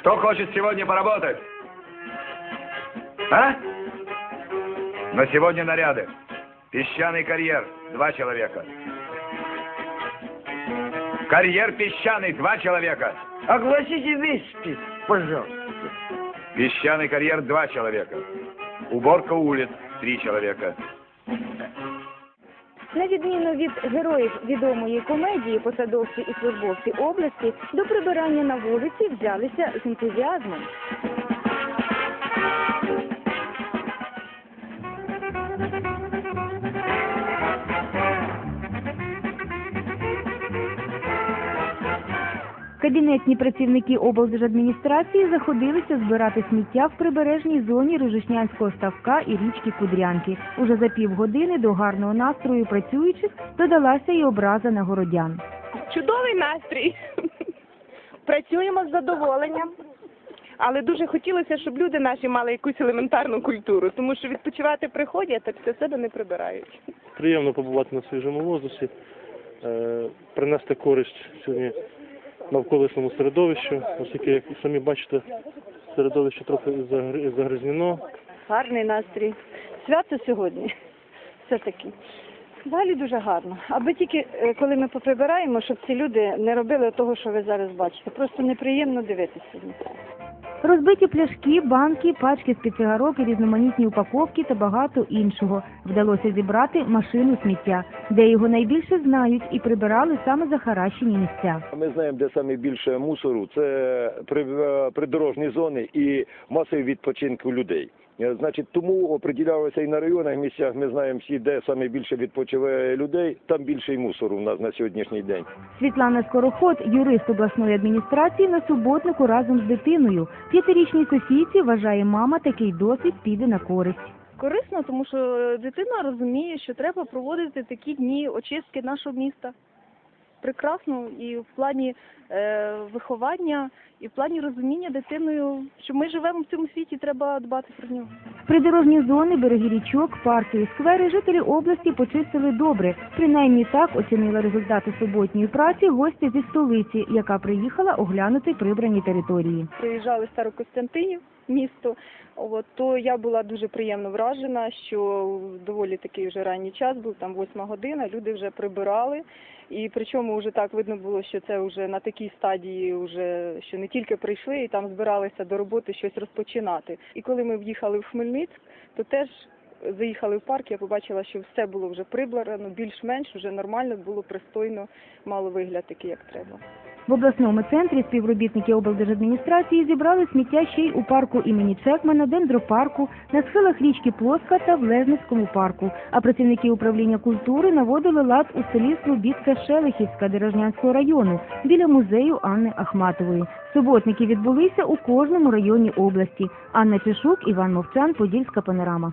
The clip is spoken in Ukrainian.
Кто хочет сегодня поработать? А? На сегодня наряды. Песчаный карьер. Два человека. Карьер песчаный. Два человека. Огласите весь список, пожалуйста. Песчаный карьер. Два человека. Уборка улиц. Три человека. На відміну від героїв відомої комедії посадовці і службовці області до прибирання на вулиці взялися з ентузіазмом. Кабінетні працівники облдержадміністрації заходилися збирати сміття в прибережній зоні Рожешнянського ставка і річки Кудрянки. Уже за півгодини до гарного настрою працюючих додалася і образа на городян. Чудовий настрій. Працюємо з задоволенням. Але дуже хотілося, щоб люди наші мали якусь елементарну культуру, тому що відпочивати приходять, а після себе не прибирають. приємно побувати на свіжому воздусі, е, принести користь сьогодні навколишньому середовищу, оскільки, як самі бачите, середовище трохи загрязнено. Гарний настрій. Свято сьогодні. Все-таки. Далі дуже гарно. Аби тільки е, коли ми поприбираємо, щоб ці люди не робили того, що ви зараз бачите. Просто неприємно дивитися. Розбиті пляшки, банки, пачки з-під цигарок і різноманітні упаковки та багато іншого. Вдалося зібрати машину сміття, де його найбільше знають і прибирали саме захаращені місця. Ми знаємо, де саме більше мусору. Це е, придорожні зони і масові відпочинку людей. Е, Значить, тому оприділялося і на районах місцях. Ми знаємо всі, де саме більше відпочиває людей, там більше і мусору у нас на сьогоднішній день. Світлана Скороход, юрист обласної адміністрації, на суботнику разом з дитиною. П'ятирічній Софійці вважає мама, такий досвід піде на користь. корисно, тому що дитина розуміє, що треба проводити такі дні очистки нашого міста. Прекрасно і в плані е, виховання, і в плані розуміння дитиною, що ми живемо в цьому світі, треба дбати про нього. Придорожні зони, береги річок, парки і сквери жителі області почистили добре. Принаймні так оцінила результати суботньої праці гостя зі столиці, яка приїхала оглянути прибрані території. Приїжджали Старокостянтинів, місто. От, то я була дуже приємно вражена, що доволі такий вже ранній час був, там восьма година, люди вже прибирали. І причому вже так видно було, що це вже на такій стадії, вже, що не тільки прийшли і там збиралися до роботи щось розпочинати. І коли ми в'їхали в Katowic, to też заїхали в парк, я побачила, що все було вже прибрано, більш-менш вже нормально, було пристойно, мало вигляд такий, як треба. В обласному центрі співробітники облдержадміністрації зібрали сміття ще й у парку імені Чекмана, дендропарку, на схилах річки Плоска та в Лежницькому парку. А працівники управління культури наводили лад у селі Слобідка Шелихівська Дорожнянського району біля музею Анни Ахматової. Суботники відбулися у кожному районі області. Анна Чешук, Іван Мовчан, Подільська панорама.